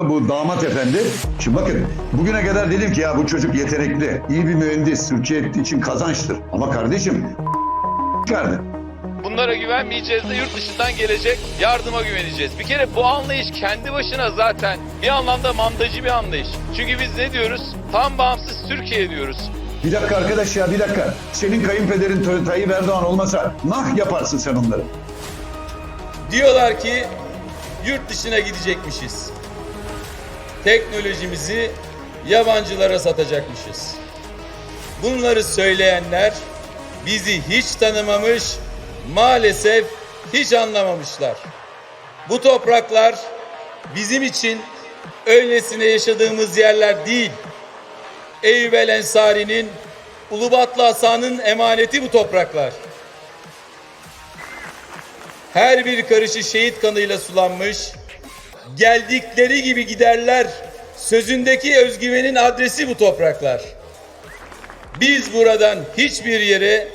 bu damat efendi. Şimdi bakın bugüne kadar dedim ki ya bu çocuk yetenekli, iyi bir mühendis, Türkçe ettiği için kazançtır. Ama kardeşim çıkardı. Bunlara güvenmeyeceğiz de yurt dışından gelecek yardıma güveneceğiz. Bir kere bu anlayış kendi başına zaten bir anlamda mandacı bir anlayış. Çünkü biz ne diyoruz? Tam bağımsız Türkiye diyoruz. Bir dakika arkadaş ya bir dakika. Senin kayınpederin Tay- Tayyip Erdoğan olmasa nah yaparsın sen onları. Diyorlar ki yurt dışına gidecekmişiz. Teknolojimizi yabancılara satacakmışız. Bunları söyleyenler bizi hiç tanımamış, maalesef hiç anlamamışlar. Bu topraklar bizim için öylesine yaşadığımız yerler değil. Eyüp El Ensari'nin Ulubatlı Hasan'ın emaneti bu topraklar. Her bir karışı şehit kanıyla sulanmış, geldikleri gibi giderler sözündeki özgüvenin adresi bu topraklar. Biz buradan hiçbir yere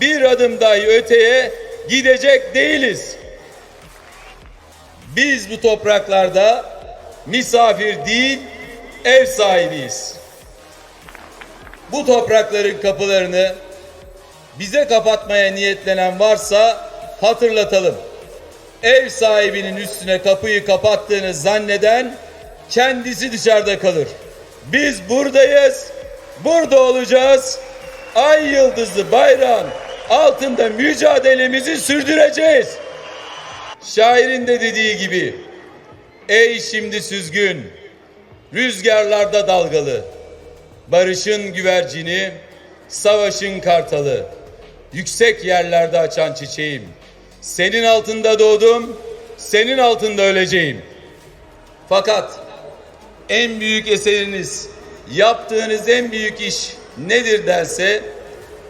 bir adım dahi öteye gidecek değiliz. Biz bu topraklarda misafir değil, ev sahibiyiz. Bu toprakların kapılarını bize kapatmaya niyetlenen varsa hatırlatalım. Ev sahibinin üstüne kapıyı kapattığını zanneden kendisi dışarıda kalır. Biz buradayız, burada olacağız. Ay yıldızlı bayrağın altında mücadelemizi sürdüreceğiz. Şairin de dediği gibi, ey şimdi süzgün, rüzgarlarda dalgalı, barışın güvercini, savaşın kartalı, yüksek yerlerde açan çiçeğim. Senin altında doğdum, senin altında öleceğim. Fakat en büyük eseriniz, yaptığınız en büyük iş nedir derse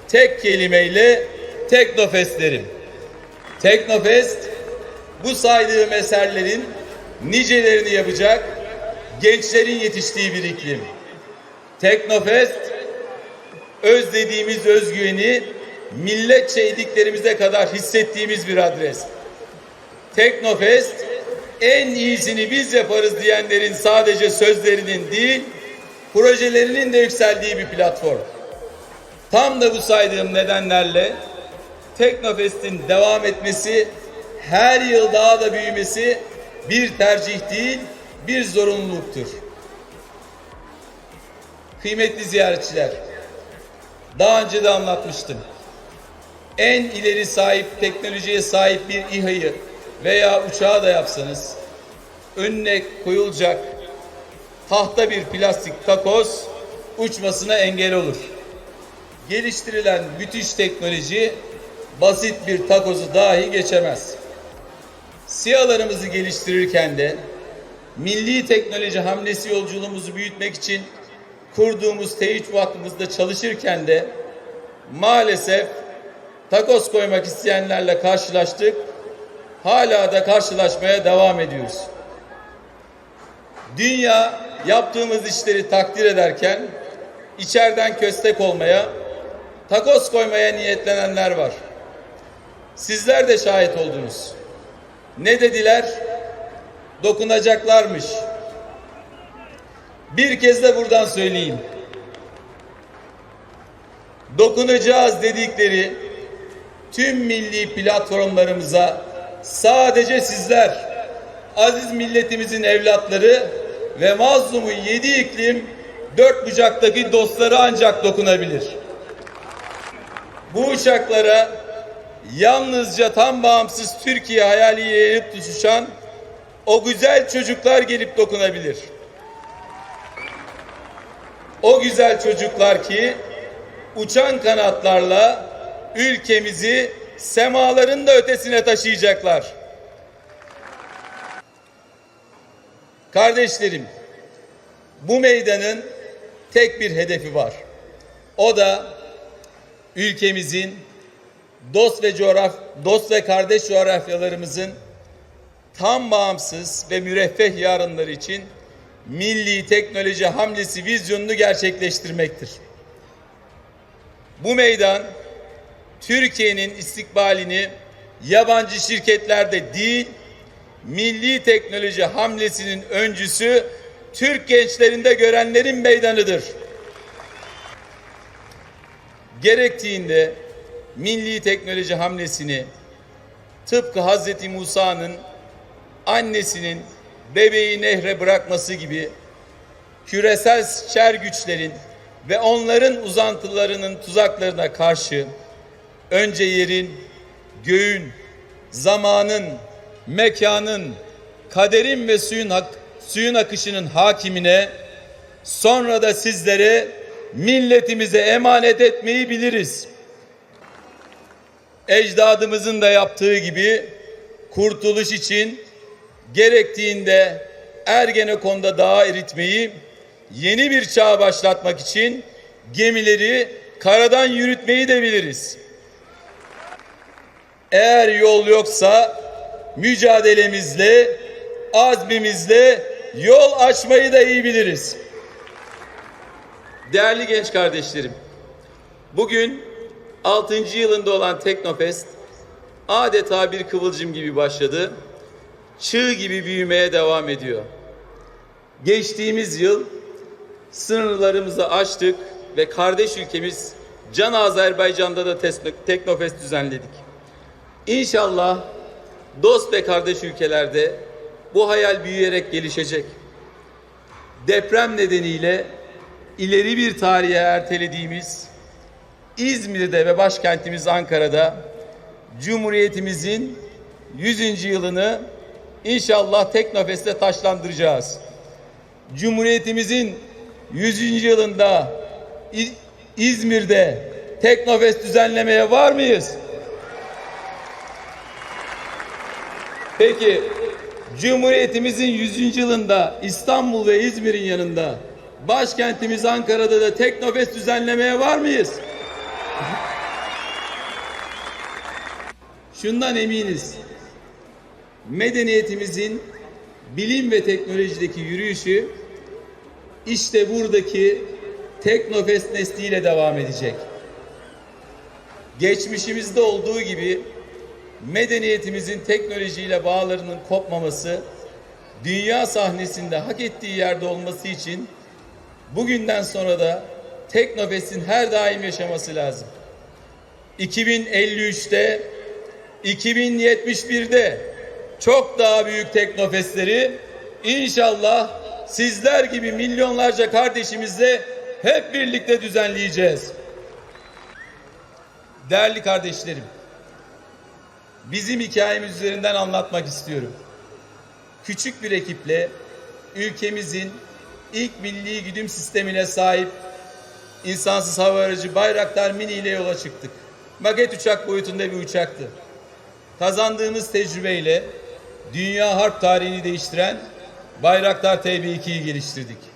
tek kelimeyle Teknofest derim. Teknofest bu saydığım eserlerin nicelerini yapacak gençlerin yetiştiği bir iklim. Teknofest özlediğimiz özgüveni milletçe idiklerimize kadar hissettiğimiz bir adres. Teknofest en iyisini biz yaparız diyenlerin sadece sözlerinin değil, projelerinin de yükseldiği bir platform. Tam da bu saydığım nedenlerle Teknofest'in devam etmesi, her yıl daha da büyümesi bir tercih değil, bir zorunluluktur. Kıymetli ziyaretçiler, daha önce de anlatmıştım. En ileri sahip teknolojiye sahip bir İHA'yı veya uçağı da yapsanız önüne koyulacak tahta bir plastik takoz uçmasına engel olur. Geliştirilen müthiş teknoloji basit bir takozu dahi geçemez. SİHA'larımızı geliştirirken de milli teknoloji hamlesi yolculuğumuzu büyütmek için kurduğumuz teçhizatımızda çalışırken de maalesef takoz koymak isteyenlerle karşılaştık. Hala da karşılaşmaya devam ediyoruz. Dünya yaptığımız işleri takdir ederken içeriden köstek olmaya, takoz koymaya niyetlenenler var. Sizler de şahit oldunuz. Ne dediler? Dokunacaklarmış. Bir kez de buradan söyleyeyim. Dokunacağız dedikleri tüm milli platformlarımıza sadece sizler, aziz milletimizin evlatları ve mazlumun yedi iklim dört bucaktaki dostları ancak dokunabilir. Bu uçaklara yalnızca tam bağımsız Türkiye hayaliyle yenip tutuşan o güzel çocuklar gelip dokunabilir. O güzel çocuklar ki uçan kanatlarla ülkemizi semaların da ötesine taşıyacaklar. Kardeşlerim, bu meydanın tek bir hedefi var. O da ülkemizin dost ve coğraf dost ve kardeş coğrafyalarımızın tam bağımsız ve müreffeh yarınları için milli teknoloji hamlesi vizyonunu gerçekleştirmektir. Bu meydan Türkiye'nin istikbalini yabancı şirketlerde değil, milli teknoloji hamlesinin öncüsü Türk gençlerinde görenlerin meydanıdır. Gerektiğinde milli teknoloji hamlesini tıpkı Hazreti Musa'nın annesinin bebeği nehre bırakması gibi küresel şer güçlerin ve onların uzantılarının tuzaklarına karşı önce yerin, göğün, zamanın, mekanın, kaderin ve suyun hak- suyun akışının hakimine sonra da sizlere milletimize emanet etmeyi biliriz. Ecdadımızın da yaptığı gibi kurtuluş için gerektiğinde Ergenekon'da dağı eritmeyi, yeni bir çağ başlatmak için gemileri karadan yürütmeyi de biliriz. Eğer yol yoksa mücadelemizle, azmimizle yol açmayı da iyi biliriz. Değerli genç kardeşlerim, bugün 6. yılında olan Teknofest adeta bir kıvılcım gibi başladı. Çığ gibi büyümeye devam ediyor. Geçtiğimiz yıl sınırlarımızı aştık ve kardeş ülkemiz Can Azerbaycan'da da Teknofest düzenledik. İnşallah dost ve kardeş ülkelerde bu hayal büyüyerek gelişecek. Deprem nedeniyle ileri bir tarihe ertelediğimiz İzmir'de ve başkentimiz Ankara'da Cumhuriyetimizin 100. yılını inşallah Teknofest'te taşlandıracağız. Cumhuriyetimizin 100. yılında İzmir'de Teknofest düzenlemeye var mıyız? Peki Cumhuriyetimizin 100. yılında İstanbul ve İzmir'in yanında başkentimiz Ankara'da da Teknofest düzenlemeye var mıyız? Şundan eminiz. Medeniyetimizin bilim ve teknolojideki yürüyüşü işte buradaki Teknofest nesliyle devam edecek. Geçmişimizde olduğu gibi medeniyetimizin teknolojiyle bağlarının kopmaması, dünya sahnesinde hak ettiği yerde olması için bugünden sonra da Teknofest'in her daim yaşaması lazım. 2053'te, 2071'de çok daha büyük teknofestleri inşallah sizler gibi milyonlarca kardeşimizle hep birlikte düzenleyeceğiz. Değerli kardeşlerim, bizim hikayemiz üzerinden anlatmak istiyorum. Küçük bir ekiple ülkemizin ilk milli güdüm sistemine sahip insansız hava aracı Bayraktar Mini ile yola çıktık. Maket uçak boyutunda bir uçaktı. Kazandığımız tecrübeyle dünya harp tarihini değiştiren Bayraktar TB2'yi geliştirdik.